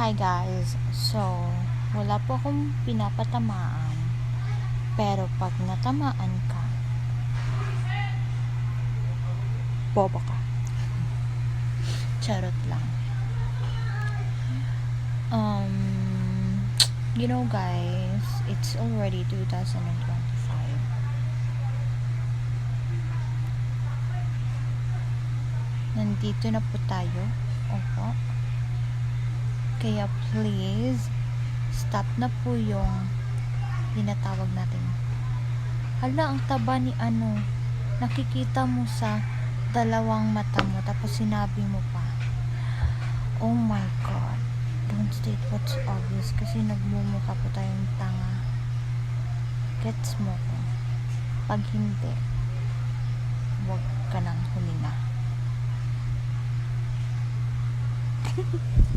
Hi guys, so wala po akong pinapatamaan. Pero pag natamaan ka bobo ka. Charot lang. Um you know guys it's already 2025 nandito na po tayo. Opo kaya please, stop na po yung tinatawag natin. Hala, ang taba ni ano. Nakikita mo sa dalawang mata mo, tapos sinabi mo pa. Oh my God. Don't state what's obvious kasi nagmumukha po tayong tanga. Gets mo ko. Pag hindi, huwag ka nang huminga.